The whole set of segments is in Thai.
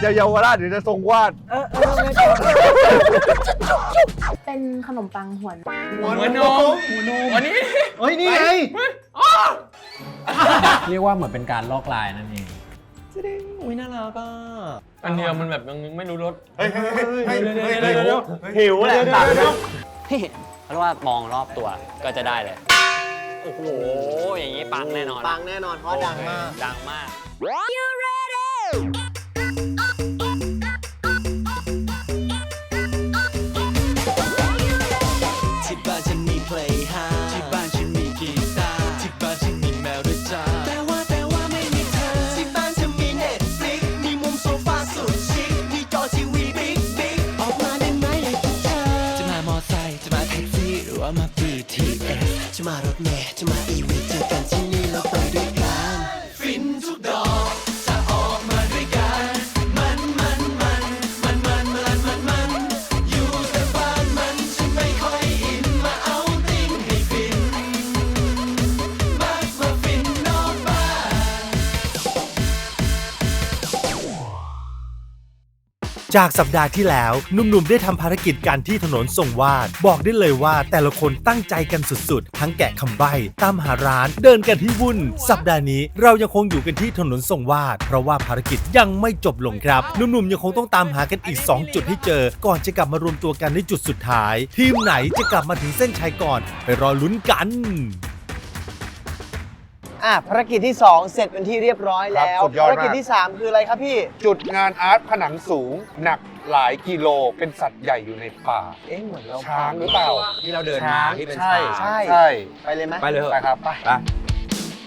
อย่าเยาวราชเดี๋ยวจะทรงวาด เป็นขนมปังหัวนมหัวนมวันนี้เฮ้ย นี่ไง เรียกว่าเหมือนเป็นการลอกลายนั่นเอง อุ้ยน่ารักอะอันเดียวมันแบบยังไม่รู้รส เฮ้ยเฮ้ยเฮ้ยเฮ้ยเดี๋ยวเดี๋ยวเดี๋ยวหิวแหละตัดนะนี่เขาเรียกว่ามองรอบตัวก็จะได้เลยโอ้โหอย่างนี้ปังแน่นอนปังแน่นอนเพราะดังมากดังมากที่ Cuma road meh, cuma จากสัปดาห์ที่แล้วหนุ่มๆได้ทำภารกิจกันที่ถนนส่งวาด บอกได้เลยว่าแต่ละคนตั้งใจกันสุดๆ ทั้งแกะคำใบ้ตามหาร้านเดินกันที่วุ่น สัปดาห์นี้เรายังคงอยู่กันที่ถนนส่งวาด เพราะว่าภารกิจยังไม่จบลงครับหนุ่มๆยังคงต้องตามหากันอีก 2 จุดให้เจอ ก่อนจะกลับมารวมตัวกันในจุดสุดท้าย ทีมไหนจะกลับมาถึงเส้นชัยก่อน ไปรอลุ้นกัน อะภารกิจที่ 2 เสร็จเป็นที่เรียบร้อยแล้ว ครับสุดยอดมาก ภารกิจที่ 3 คืออะไรครับพี่ จุดงานอาร์ตผนังสูงหนักหลายกิโลเป็นสัตว์ใหญ่อยู่ในป่า เอ๊ะเหมือนเราช้างหรือเปล่าที่เราเดินมาที่เป็นใช่ช้างใช่ ใช่ไปเลยไหมไปเลยเถไปอะครับไป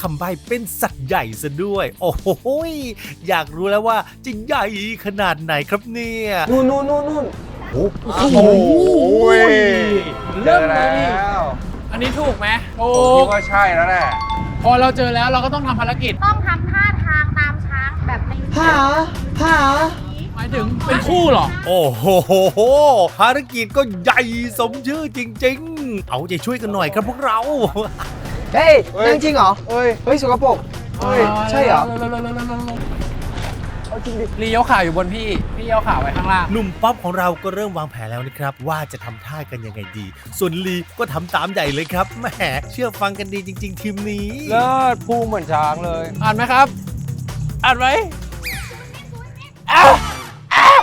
คำใบ้เป็นสัตว์ใหญ่ซะด้วย โอ้โหยอยากรู้แล้วว่าจะใหญ่ขนาดไหนครับเนี่ย นู่นนู่นนู่นนู่น โอ้โหเจอแล้วอันนี้ถูกไหมถูผมคิกดว่าใช่แล้วแหละ พอเราเจอแล้วเราก็ต้องทำภารกิจ ต้องทำท่าทางตามช้างแบบในหาหาหมายถึงเป็นคู่เหรอ โอ้โหภารกิจก็ใหญ่สมชื่อจริง ๆ เอาใจช่วยกันหน่อยครับพวกเรา เฮ้ยเฮ้ย นั่งจริงเหรอเอ้ย เฮ้ยสกปรกเฮ้ย ใช่เหรอเอา จริงดิลีเย้าขาอยู่บนพี่ พี่เย้าขาไว้ข้างล่าง หนุ่มป๊อปของเราก็เริ่มวางแผนแล้วนะครับ ว่าจะทำท่ากันยังไงดี ส่วนลีก็ทำตามใหญ่เลยครับแหมเชื่อฟังกันดีจริง ๆ ทีมนี้ เลิศพูเหมือนช้างเลย อ่านไหมครับ อ่านไหม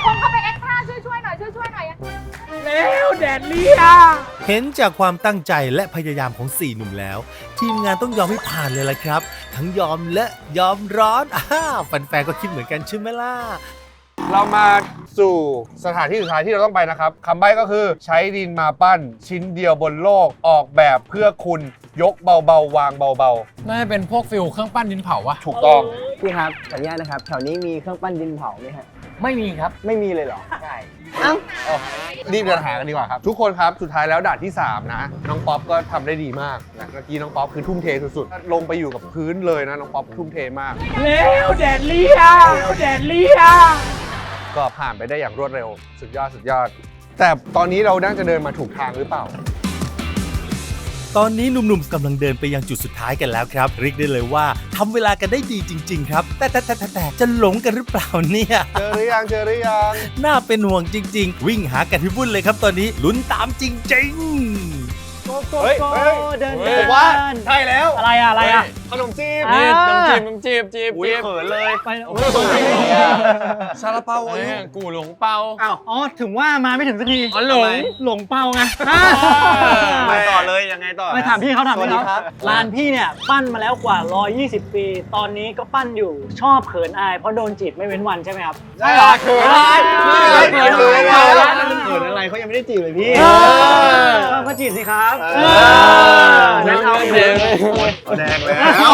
คนเข้าไปเอ็กซ์ท่าช่วยช่วยๆหน่อยช่วยช่วยๆหน่อยแล้วแดดเลียเห็นจากความตั้งใจและพยายามของ 4 หนุ่มแล้ว ทีมงานต้องยอมให้ผ่านเลยละครับ ทั้งยอมและยอมร้อนอ้าวแฟนๆก็คิดเหมือนกันใช่ไหมล่ะ เรามาสู่สถานที่สุดท้ายที่เราต้องไปนะครับคำใบ้ก็คือใช้ดินมาปั้นชิ้นเดียวบนโลกออกแบบเพื่อคุณยกเบาๆ วางเบาน่าจะเป็นพวกฟิลเครื่องปั้นดินเผาวะๆ ถูกต้อง พี่ครับขออนุญาตนะครับ แถวนี้มีเครื่องปั้นดินเผาไหมฮะ ไม่มีครับ ไม่มีเลยเหรอ ใช่ เอ้า รีบเดินหากันดีกว่าครับ ทุกคนครับสุดท้ายแล้วด่านที่ 3 นะ น้องป๊อปก็ทำได้ดีมากนะเมื่อกี้น้องป๊อปคือทุ่มเทสุดๆลงไปอยู่กับพื้นเลยนะน้องป๊อปทุ่มเทมากแล้วแดดเลียแล้วแดดเลียก็ผ่านไปได้อย่างรวดเร็ว สุดยอดสุดยอด แต่ตอนนี้เราน่าจะเดินมาถูกทางหรือเปล่า ตอนนี้หนุ่มๆกำลังเดินไปยังจุดสุดท้ายกันแล้วครับเรียกได้เลยว่าทำเวลากันได้ดีจริง ๆ ครับ แต่แต่แต่แต่แต่จะหลงกันหรือเปล่าเนี่ยเจอหรือยังเจอหรือยังน่าเป็นห่วงจริง ๆ วิ่งหากันที่วุ่นเลยครับตอนนี้ลุ้นตามจริง ๆ เฮ้ยเฮ้ย เดินเฮ้ยผมว่าใช่แล้วอะไรอะอะไรอะ ขนมจีบนี่ต้องจีบต้องจีบจีบอุ้ยจีบเขินเลย ไปซาลาเปาเอ้ยกูหลงเปาอ้าว อ๋อถึงว่ามาไม่ถึงสักทีอ๋อหลง หลงเป้าไงไปต่อเลยยังไงต่อไปถามพี่เขาถามพี่สวัสดีเขาครับ ร้านพี่เนี่ยปั้นมาแล้วกว่า 120 ปี ตอนนี้ก็ปั้นอยู่ชอบเขินอายเพราะโดนจีบไม่เว้นวันใช่ไหมครับ ใช่เขินอะไรเขินเลยเขินอะไรเขายังไม่ได้จีบเลยพี่ชอบก็จีบสิครับเออแล้วเอาเดี๋ยวแดงแล้ว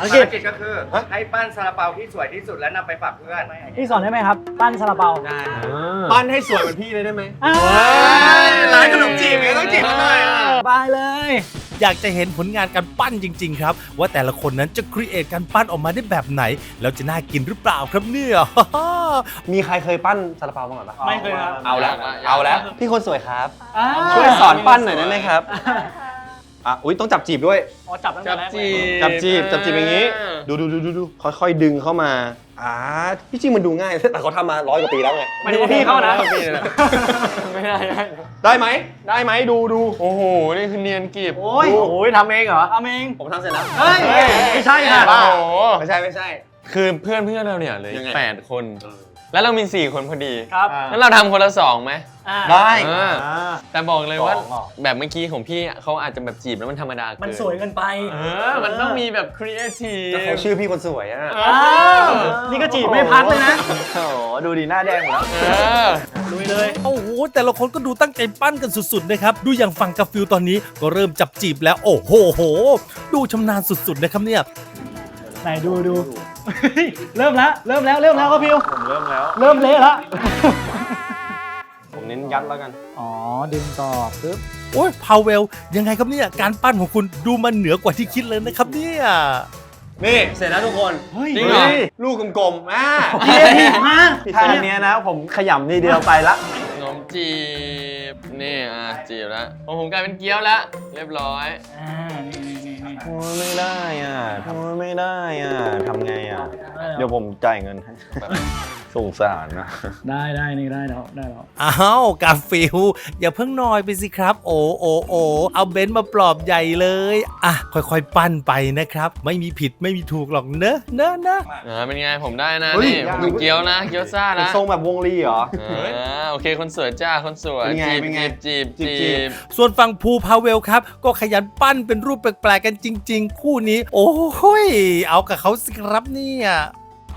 ภารกิจก็คือให้ปั้นซาลาเปาที่สวยที่สุดแล้วนำไปฝากเพื่อนพี่สอนได้ไหมครับ ปั้นซาลาเปาปั้นให้สวยเหมือนพี่เลยได้ไหมอ่าร้านขนมจีบไงต้องจีบกันหน่อยอะบายเลย อยากจะเห็นผลงานการปั้นจริง ๆ ครับ ว่าแต่ละคนนั้นจะครีเอทการปั้นออกมาได้แบบไหน แล้วจะน่ากินหรือเปล่าครับเนี่ย มีใครเคยปั้นซาลาเปามาก่อนปะไม่เคยครับ เอาแล้วเอาแล้วพี่คนสวยครับอ่าช่วยสอนปั้นหน่อยได้ไหมครับ อะอุ้ยต้องจับจีบด้วย อ๋อจับตั้งแต่จับแรกจีเลยจับจีบจับจีบอย่างนี้ ดูดูดูดูดูค่อยๆดึงเข้ามาอ่าที่จริงมันดูง่าย แต่เขาทำมาร้อยกว่าปีแล้วไง หมายถึงว่าพี่เขานะไม่ได้ได้ได้ไหมได้ไหมดูดูโอ้โห นี่คือเนียนกริบโอ้ยโอ้ยทำเองเหรอทำเองผมทำเสร็จแล้วเฮ้ยไม่ใช่ค่ะโอ้โห ไม่ใช่ไม่ใช่ คือเพื่อนเพื่อนเราเนี่ยเหลยยังไง แปดคน แล้วเรามี 4 คนพอดีครับงั้นเราทำคนละสองไหม อ่าได้อ่า แต่บอกเลยว่าสองเหรอ แบบเมื่อกี้ของพี่เขาอาจจะแบบจีบแล้วมันธรรมดาเกินมันสวยเกินไปเออ มันต้องมีแบบครีเอทีฟก็เขาชื่อพี่คนสวยอะเออ้าวนี่ก็จีบไม่พักเลยนะโอ้โหดูดีหน้าแดงหมดแล้ว เออ ลุยเลย โอ้โห แต่ละคนก็ดูตั้งใจปั้นกันสุดๆนะครับ ดูอย่างฝั่งกาฟิลตอนนี้ก็เริ่มจับจีบแล้ว โอ้โหโห ดูชำนาญสุดๆนะครับเนี่ย ไหนดูดู เริ่มแล้วเริ่มแล้วเริ่มแล้วครับพิว ผมเริ่มแล้ว เริ่มเละแล้วผมเน้นยัดแล้วกัน อ๋อ ดึงต่อปึ๊บ โอ้ยพาวเวล ยังไงครับเนี่ย การปั้นของคุณดูมันเหนือกว่าที่คิดเลยนะครับเนี่ย นี่เสร็จแล้วทุกคนเฮ้ย จริงเหรอลูกกลมๆอ่าเฮ้ยมาถ้าอันเนี้ยนะ ผมขยำทีเดียวไปละขน มจีบ นี่อะจีบแล้วของผมกลายเป็นเกี๊ยวแล้วเรียบร้อย อ่า นี่นี่นี่นี่โอ้ยไม่ได้อะทำไม่ได้อะทำไงอะ เดี๋ยวผมจ่ายเงินให้ สงสารนะ ได้ได้นี่ได้แล้วได้แล้วอ้าวกาฟิลอย่าเพิ่งนอยไปสิครับ โอ้โอโอเอาเบนซ์มาปลอบใหญ่เลยอะค่อยๆ ปั้นไปนะครับ ไม่มีผิดไม่มีถูกหรอกเนอะเนอะเนอะอ่าเป็นไงผมได้นะเฮ้ยนี่ยากผมเกี๊ยวนะ เกี๊ยวซ่าเป็นนะทรงแบบวงลีเหรอ อ่าโอเคคนสวยจ้าคนสวยเป็นไงจีบเป็นไงจีบจีจีบจีบ บส่วนฝั่งภูพาเวลครับ ก็ขยันปั้นเป็นรูปแปลกๆกันจริง ๆ คู่นี้ โอ้ยเอากับเขาสิครับเนี่ย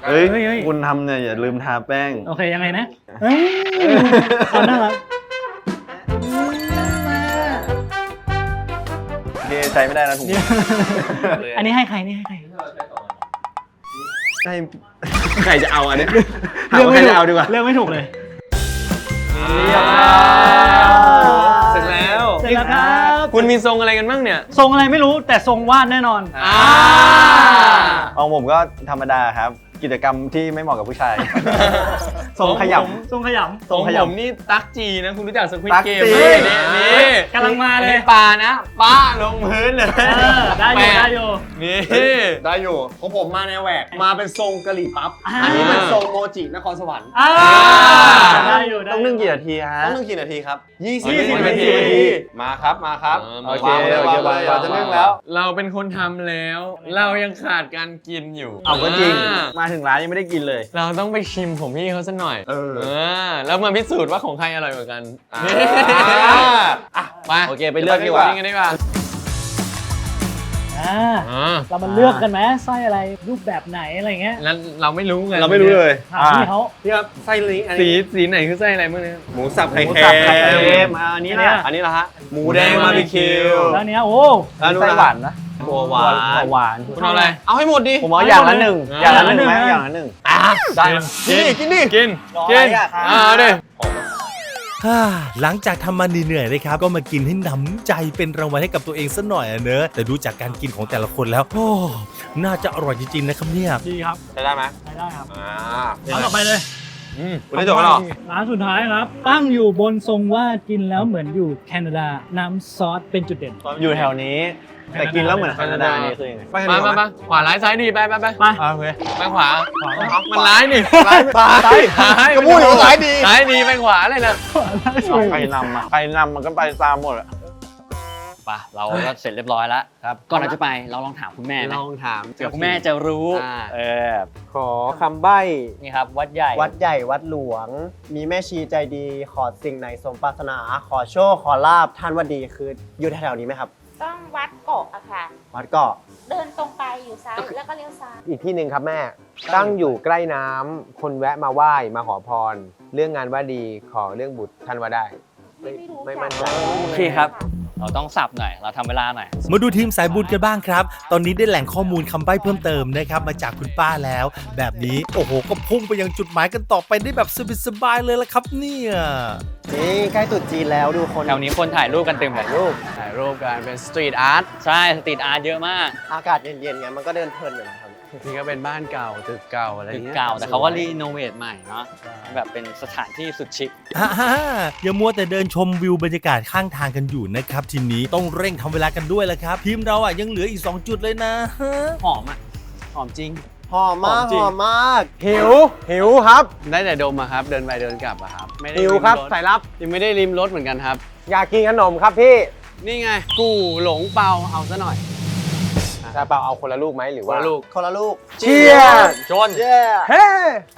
เฮ้ยเฮ้ยเฮ้ย คุณทำเนี่ยอย่าลืมทาแป้ง โอเคยังไงนะเฮ้ยเอาน่ารักโอเคใช้ไม่ได้นะถุงอันนี้ให้ใครนี่ให้ใคร ใช่ใครจะเอาอันเนี้ยถามว่าใครจะเอาดีกว่าเลือกไม่ถูกเลยเสร็จแล้วเสร็จแล้วครับคุณมีทรงอะไรกันบ้างเนี่ย ทรงอะไรไม่รู้แต่ทรงวาดแน่นอน อ่า ของผมก็ธรรมดาครับ กิจกรรมที่ไม่เหมาะกับผู้ชาย ทรงขยทรงขยทรงขยำผมนี่ตักจีนะ คุณรู้จักสควิตตั๊กเกมจีไหมนี่นี่กำลังมาเลยปลานะป้าลงพื้นเลยำเออได้อยู่แปะได้อยู่ นี่ำได้อยู่ของผมมาแนวแหวกมาเป็นทรงกะหรี่ปั๊บอ่า อันนี้เป็นทรงโมจินครสวรรค์อ่าได้อยู่ได้ต้องนึ่งกี่นาทีฮะ ต้องนึ่งกี่นาทีครับ20นาที มาครับมาครับเออโอมาเคโอเคเราเราจะนึ่งแล้ว เราเป็นคนทำแล้ว เรายังขาดการกินอยู่ เอาก็จริงอ่ามาถึงร้านยังไม่ได้กินเลย เราต้องไปชิมของพี่เขาสักหน่อย เออแล้วมาพิสูจน์ว่าของใครอร่อยกว่ากันอ่านี่อะไปโอเคไปเลือกดีกว่าไปกันดีกว่าอ่าอ่าเรามาเลือกกันไหมไส้อะไรรูปแบบไหนอะไรเงี้ยแล้วเราไม่รู้ไงเราไม่รู้เลยถามพี่เขาพี่ครับไส้ลิงอันสีนี้สีไหนคือไส้อะไรบ้างเนี่ยหมูสับไข่หมูเค็สับไข่เค็มมอ่าอันนี้อันเนี้ยนะอันนี้ละฮะหมูแดงบาร์บีคิวแล้วเนี้ยโอ้แล้วไส้หวานนะ บัวหวาน หวานคุณเอาอะไร เอาให้หมดดิ ผมเอาเอาอย่างละเลยหนึ่งอ่าอย่างละหนึ่งไหมอย่างละหนึ่งอะได้ไหมกินกินดิกินรอกิอะไรนอะอ่าเอาดิฮ่าหลังจากทำมันเหนื่อยๆนะครับ ก็มากินให้หนำใจเป็นรางวัลให้กับตัวเองสักหน่อยอะเนอะแต่ดูจากการกินของแต่ละคนแล้วโอ้น่าจะอร่อยจริงๆนะครับเนี่ยดีครับใช้ได้ไหมใช้ได้ครับอ่าร้านต่อไปเลย อืมคุณได้จบแล้วเหรอร้านสุดท้ายครับ ตั้งอยู่บนทรงว่ากินแล้วเหมือนอยู่แคนาดา น้ำซอสเป็นจุดเด่น อยู่แถวนี้ แต่กินแล้วเหมือนแคนาดานี่คือยังไงมามามาขวาร้ายซ้ายดีไปไปไปไป อ่าโอเคไปขวา มันร้ายนี่ร้ายตาย ซ้ายก็พูดอยู่ว่าร้ายดีซ้ายดีไปขวาเลยนะใครนำอะใครนำมันก็ไปตามหมดอะ ปะเราก็เสร็จเรียบร้อยแล้วครับก่อนเราจะไปเราลองถามคุณแม่ไหมลองถามเผื่อคุณแม่จะรู้อ่า เออขอคำใบ้นี่ครับ วัดใหญ่วัดใหญ่วัดหลวง มีแม่ชีใจดี ขอสิ่งไหนสมปรารถนา ขอโชค ขอลาบท่านว่าดีคืออยู่แถวๆนี้ไหมครับ ต้องวัดโกะอะค่ะ วัดเกาะเดินตรงไปอยู่ซ้ายแล้วก็เลี้ยวซ้าย อีกที่หนึ่งครับแม่ ตั้งอยู่ใกล้น้ำคนแวะมาไหว้มาขอพร เรื่องงานว่าดีขอเรื่องบุตรท่านว่าได้ ไม่รู้ไม่มั่นใจ โอเคครับ เราต้องสับหน่อย เราทำเวลาหน่อย มาดูทีมสายบุญกันบ้างครับ ตอนนี้ได้แหล่งข้อมูลคำใบ้เพิ่มเติมนะครับมาจากคุณป้าแล้ว แบบนี้โอ้โห ก็พุ่งไปยังจุดหมายกันต่อไปได้แบบสบายๆเลยละครับเนี่ย นี่ใกล้ตรุษจีนแล้วดูคนแถวนี้คนถ่ายรูปกันเต็มเลยรูป ถ่ายรูปกันเป็นสตรีทอาร์ต ใช่ สตรีทอาร์ตเยอะมาก อากาศเย็นๆไงมันก็เดินเพลินอยู่นะครับ นี่ก็เป็นบ้านเก่าตึกเก่าอะไรตึกเงี้ยเก่าแต่เขาก็รีโนเวทใหม่เนาะแบบเป็นสถานที่สุดชิคอ่าอย่ามัวแต่เดินชมวิวบรรยากาศข้างทางกันอยู่นะครับทีนี้ต้องเร่งทำเวลากันด้วยแล้วครับ ทีมเราอะยังเหลืออีก 2 จุดเลยนะฮะหอมอะหอมจริงหอมมากหอมจริงหอมมากหิวหิวครับได้แต่ดมอะครับ เดินไปเดินกลับอะครับไม่ได้หิวครับริมถสายลับยังไม่ได้ริมรถเหมือนกันครับ อยากกินขนมครับพี่ นี่ไง กูหลงเปาเอาซะหน่อย ซาเปาเอาคนละลูกไหมหรือคนว่าละลูกคนละลูกเชียร์จนเย้เฮ้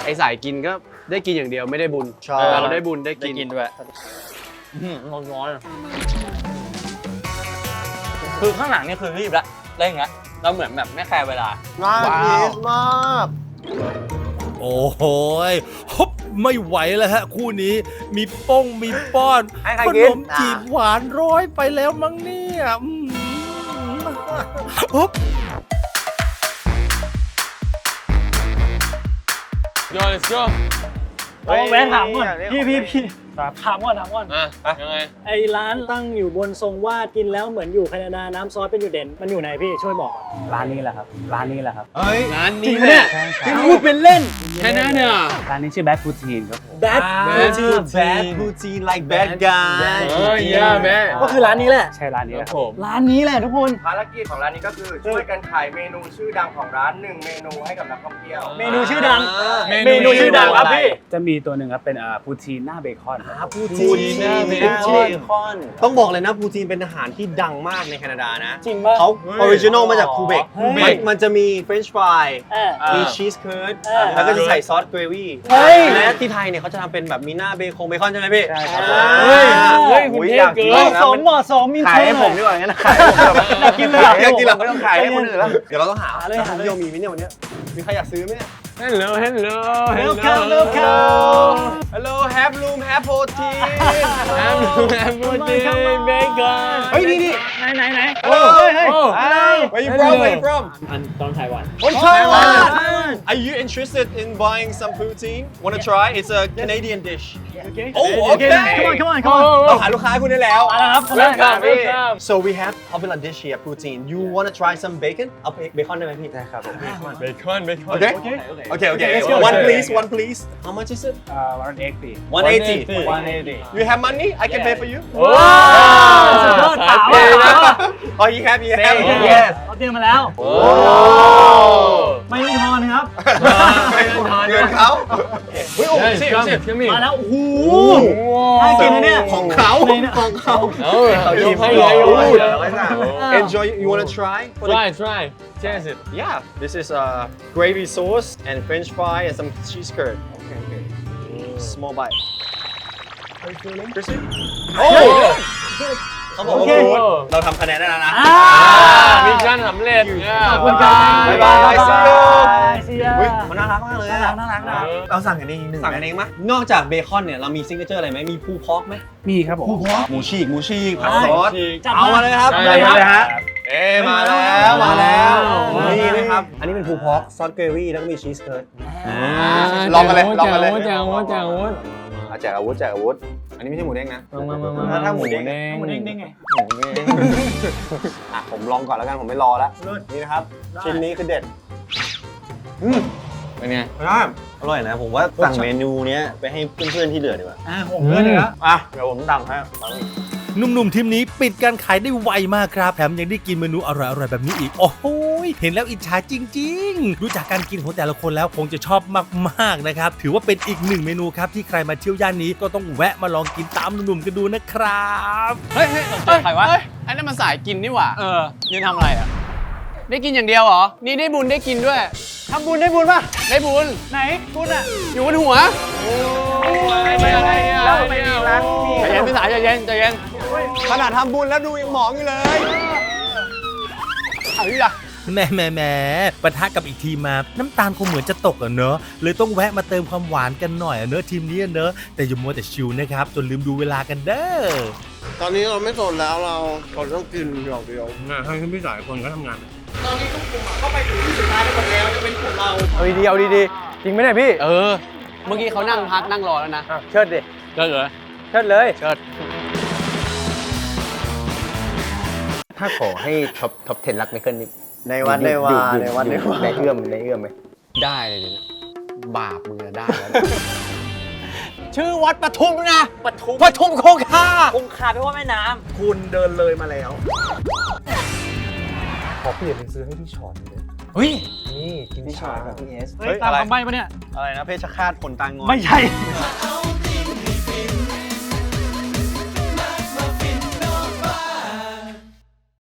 ไอสายกินก็ได้กินอย่างเดียวไม่ได้บุญใช่เวลาเราได้บุญได้ได้กินกินด้วยอื้อหือร้อนๆคือข้างหลังนี่คือรีบละเร่งละเราเหมือนแบบไม่แคร์เวลามากว้าว พีสมากโอ้โหยฮบไม่ไหวแล้วฮะ คู่นี้มีป้องมีป้อนให้ใครขกินนมจีบหวานร้อยไปแล้วมั้งเนี่ยอื มฮบโย let's go โอ้แวะถามก่อนพี่พี่พี่ ถามก่อนถามก่อนอะยังไง ไอ้ร้านตั้งอยู่บนทรงวาดกินแล้วเหมือนอยู่แคนาดาน้ำซอสเป็นอยู่เด่น มันอยู่ไหนพี่ช่วยบอก ร้านนี้แหละครับ ร้านนี้แหละครับร้านจรินี้งปะเนี่ยใช่ครับพี่พูดเป็นเล่นแค่นั้นเนี่ยร้านนี้ชื่อแบทฟูทีนครับผมแบด bad poutine like bad guy เออ yeah man ก็คือร้านนี้แหละ ใช่ร้านนี้แหละครับร้านนี้แหละทุกคน ภารกิจของร้านนี้ก็คือช่วยกันขายเมนูชื่อดังของร้านหนึ่งเมนูให้กับนักท่องเที่ยว เมนูชื่อดัง เมนูเมนูชื่อดังครับพี่ จะมีตัวหนึ่งครับเป็นอ่าฟูทีนหน้าเบคอนครับพูจีนเบเบคอน ต้องบอกเลยนะพูจีนเป็นอาหารที่ดังมากในแคนาดานะจริงป่ะเขาออริจินอลมาจากคูเบกเฮ้ยมันมันจะมีเฟรนช์ฟรายเออ มีชีสเคิร์ดเออแล้วก็จะใส่ซอสเกรวี่เฮ้ย และที่ไทยเนี่ยเขาจะทำเป็นแบบมีหน้าเบคงเบคอนใช่ไหมพี่ใช่ครับ อ่า เฮ้ยเฮ้ยคุณอุ๊เทพอยากเกินลเหองนะมาะสมเหมาะสมมีขายให้โชผว์มหน่ดีอยกว่างั้นนะขายให้ผมดีกว่าอยากกินเลยเหรอ อยากกินเราไม่ต้องขายให้คนอื่นแล้ว เดี๋ยวเราต้องหาหาเลยหาเลยเดียวมีไหมเนี่ยวันเนี้ยมีใครอยากซื้อไหมเนี่ย hello hello Welcome, welcome. Hello have room have protein have have protein bacon เฮ้ยนี่นี่ ไหนไหนไหน โอ้ เฮ้ยเฮ้ย โอ้ Where you from Where you from อันตอนไต้หวัน From Taiwan Are you interested in buying some poutine Wanna try It's a Canadian dish Okay. Oh, okay. Come on, come on, come on. เราหาลูกค้าให้คุณได้แล้ว มาแล้วครับคนแรก Welcome, welcome. So we have popular dish here poutine You wanna try some bacon เอาเบคอนได้ไหมพี่ได้ครับ bacon bacon Okay Okay. Okay okay let's go. One please one please How much is it อ่าวันเอ็กปี 180 180 You have money I can pay for you ว้าวสุดยอดถามว่า ถามว่า Oh you have you have Yes เขาเตรียมมาแล้ว โอ้ ไม่ต้องทอนครับ ไม่ต้องทานเงินเขาเฮ้ยโอ้ Yes, สิ come สิ come in มาแล้ว โอ้โห ให้กินนะเนี่ย ของเขา ในเนี่ย ของเขา เออหยิบให้เลยโอ้ย Enjoy you wanna try try try taste it Yeah this is uh gravy sauce and french fry and some cheese curd Okay okay small bite Are you feeling crispy โอ้ เขาบอกว่าโอเคฟูดเราทำคะแนนได้แล้วนะ อ่ามิชชั่นสำเร็จเนี่ยขอบคุณครับบ๊ายบายบ๊าย See you บายซียอุ๊ยมันน่ารักมากเลยน่าอะรักน่ารักน่ารักเราสั่งกันเองหนึ่งสั่งกันเองมั้ยนอกจากเบคอนเนี่ยเรามีซิงเกิลเจอร์อะไรไหมมีพูพอกไหมมีครับผม หมูฉีกหมูฉีกผัดได้ซอสจัดเอามาเลยครับได้ครับเลยฮะเอ๊ะมาแล้วมาแล้วว้าว นี่นะครับอันนี้เป็นพูพอกซอสเกรวี่แล้วก็มีชีสเคิร์ดลองกันเลยลองกันเลย แจกอาวุธแจกอาวุ ธอะแจกอาวุธแจกอาวุธ อันนี้ไม่ใช่หมูเด้งนะ มามามาถ้าถ้าหมูเด้ง หมูเด้งได้ไง หมูเด้งอะผมลองก่อนแล้วกันผมไม่รอแล้วนี่นะครับชิ้นนี้คือเด็ดเป็นไงอร่อยนะผมว่าสั่งเมนูเนี้ยไปให้เพื่อนๆที่เหลือดีกว่าอ่าผมเพื่อนเลยนะอะเดี๋ยวผมดังให้ หนุ่มๆทีมนี้ปิดการขายได้ไวมากครับแถมยังได้กินเมนูอร่อยๆแบบนี้อีก โอ้โหยเห็นแล้วอิจฉาจริง ๆ รู้จักการกินของแต่ละคนแล้วคงจะชอบมากๆนะครับ ถือว่าเป็นอีกหนึ่งเมนูครับที่ใครมาเที่ยวย่านนี้ก็ต้องแวะมาลองกินตามหนุ่มๆกันดูนะครับเฮ้ยเฮ้ยเจอใครวะ เฮ้ยอันนั้นมันสายกินนี่หว่า เออยืนทำอะไรอะ ได้กินอย่างเดียวเหรอ นี่ได้บุญได้กินด้วย ทำบุญได้บุญป่ะ ได้บุญ ไหนบุญอะ อยู่บนหัวไม่อะไรเนี่ยแล้วไปดีร้านมี ใจเย็นพี่สายใจเย็นใจเย็น ขนาดทำบุญแล้วดูยังหมองอยู่เลยเอาดิล่ะแหมแหมแหมปะทะกับอีกทีมมา น้ำตาลคงเหมือนจะตกอะเนอะเลยต้องแวะมาเติมความหวานกันหน่อยอะเนอะทีมนี้อะเนอะแต่อย่ามัวแต่ชิวนะครับ จนลืมดูเวลากันเด้อตอนนี้เราไม่สนแล้วเราเราต้องกินอย่างเดียวให้คุณพี่สายคนก็ทำงานเอาดีๆเอาดีๆจริงไหมเนี่ยพี่ เออ เมื่อกี้เขานั่งพักนั่งรอแล้วนะอะเชิดดิเลิกเลยเชิดเลย เชิด ถ้าขอให้ท็อปท็อป10รักไม่เกินนี่ในวัดในวาในวัดในวาในเอื้อมในเอื้อมไหมได้เลยเดี๋ยวนี้บาปมึงอะได้แล้ว ชื่อวัดปทุมนะปทุมปทุมคงคาคงคาไปว่าแม่น้ำคุณเดินเลยมาแล้ว ขอเปลี่ยนเป็นซื้อให้พี่ชอนเลยเฮ้ยนี่กินพี่ชชาอยกับพี่เอสเฮ้ยตามคำใบ้ปะเนี่ยอะไรนะเพชรฆาตคนตางอนไม่ใช่เอา